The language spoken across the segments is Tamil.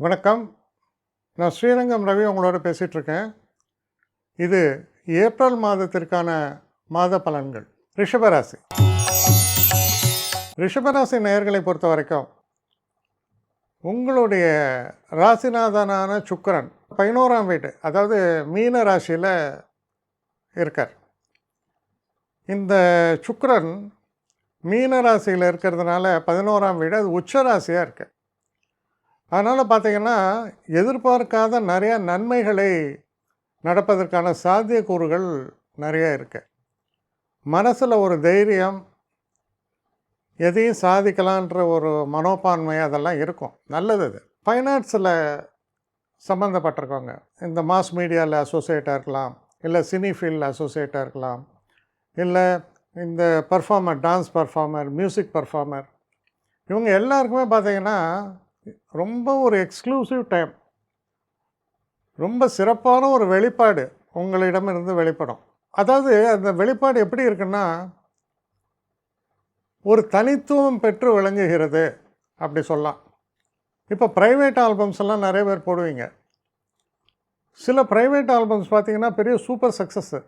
வணக்கம். நான் ஸ்ரீரங்கம் ரவி உங்களோட பேசிகிட்டு இருக்கேன் இது ஏப்ரல் மாதத்திற்கான மாத பலன்கள். ரிஷபராசி. ரிஷபராசி நேயர்களை பொறுத்த வரைக்கும் உங்களுடைய ராசிநாதனான சுக்கரன் பதினோராம் வீடு அதாவது மீன ராசியில் இருக்கார். இந்த சுக்கரன் மீன ராசியில் இருக்கிறதுனால பதினோராம் வீடு அது உச்ச ராசியாக இருக்குது அதனால் பார்த்தீங்கன்னா எதிர்பார்க்காத நிறைய நன்மைகளை நடப்பதற்கான சாத்தியக்கூறுகள் நிறையா இருக்கு. மனசில் ஒரு தைரியம் எதையும் சாதிக்கலான்ற ஒரு மனோப்பான்மை அதெல்லாம் இருக்கும். நல்லது அது. ஃபைனான்ஸில் சம்மந்தப்பட்டிருக்கவங்க இந்த மாஸ் மீடியாவில் அசோசியேட்டாக இருக்கலாம் இல்லை சினி ஃபீல்டில் அசோசியேட்டாக இருக்கலாம் இல்லை இந்த performer dance performer music performer இவங்க எல்லாருக்குமே பார்த்தீங்கன்னா ரொம்ப ஒரு எக்ஸ்க்ளூசிவ் டைம் ரொம்ப சிறப்பான ஒரு வெளிப்பாடு உங்களிடமிருந்து வெளிப்படும். அதாவது அந்த வெளிப்பாடு எப்படி இருக்குன்னா ஒரு தனித்துவம் பெற்று விளங்குகிறது அப்படி சொல்லலாம். இப்போ ப்ரைவேட் ஆல்பம்ஸ் எல்லாம் நிறைய பேர் போடுவீங்க. சில ப்ரைவேட் ஆல்பம்ஸ் பார்த்தீங்கன்னா பெரிய சூப்பர் சக்ஸஸ்ஸு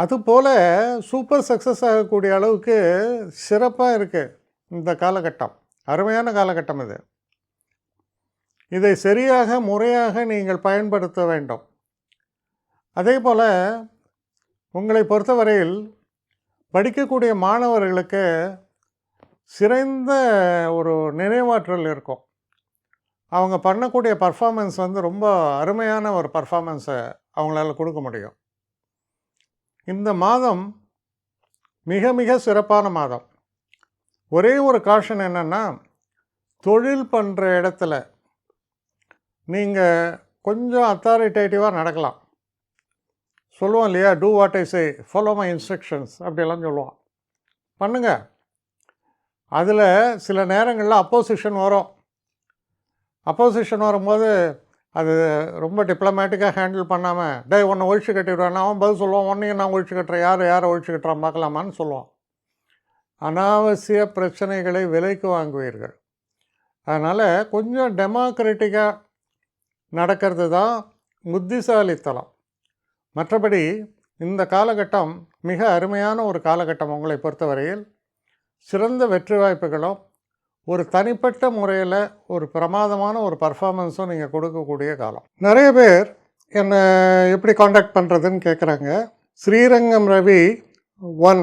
அதுபோல் சூப்பர் சக்ஸஸ் ஆகக்கூடிய அளவுக்கு சிறப்பாக இருக்குது இந்த காலகட்டம். அருமையான காலகட்டம் இது. இதை சரியாக முறையாக நீங்கள் பயன்படுத்த வேண்டும். அதே போல் உங்களை பொறுத்தவரையில் படிக்கக்கூடிய மாணவர்களுக்கு சிறந்த ஒரு நினைவாற்றல் இருக்கும். அவங்க பண்ணக்கூடிய பர்ஃபார்மன்ஸ் வந்து ரொம்ப அருமையான ஒரு பர்ஃபார்மன்ஸை அவங்களால கொடுக்க முடியும். இந்த மாதம் மிக மிக சிறப்பான மாதம். ஒரே ஒரு காஷன் என்னென்னா தொழில் பண்ணுற இடத்துல நீங்கள் கொஞ்சம் அத்தாரிட்டேட்டிவாக நடக்கலாம். சொல்லுவோம் இல்லையா? Do what I say follow my instructions அப்படியெல்லாம் சொல்லுவான் பண்ணுங்கள் அதில் சில நேரங்களில் அப்போசிஷன் வரும். அப்போசிஷன் வரும்போது அது ரொம்ப டிப்ளமேட்டிக்காக ஹேண்டில் பண்ணாமல் டே உன்னை ஒழிச்சு கட்டிவிடுவேன் அவன் பதில் சொல்லுவான். உன்னையும் நான் ஒழிச்சு கட்டுறேன். யார் யாரை ஒழிச்சு கட்டுறான்? பார்க்கலாமான்னு சொல்லுவான் அனாவசிய பிரச்சனைகளை விலைக்கு வாங்குவீர்கள். அதனால் கொஞ்சம் டெமோக்ரட்டிக்காக நடக்கிறது தான் புத்திசாலித்தனம் மற்றபடி இந்த காலகட்டம் மிக அருமையான ஒரு காலகட்டம் உங்களை பொறுத்தவரையில். சிறந்த வெற்றி வாய்ப்புகளும் ஒரு தனிப்பட்ட முறையில் ஒரு பிரமாதமான ஒரு பர்ஃபார்மன்ஸும் நீங்கள் கொடுக்கக்கூடிய காலம். நிறைய பேர் என்னை எப்படி காண்டாக்ட் பண்ணுறதுன்னு கேட்குறாங்க ஸ்ரீரங்கம் ரவி ஒன்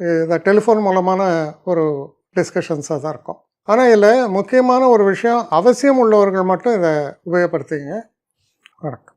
இந்த டெலிஃபோன் மூலமான ஒரு டிஸ்கஷன்ஸாக தான் இருக்கும். ஆனால் இதில் முக்கியமான ஒரு விஷயம் அவசியம் உள்ளவர்கள் மட்டும் இதை உபயோகப்படுத்திங்க வணக்கம்.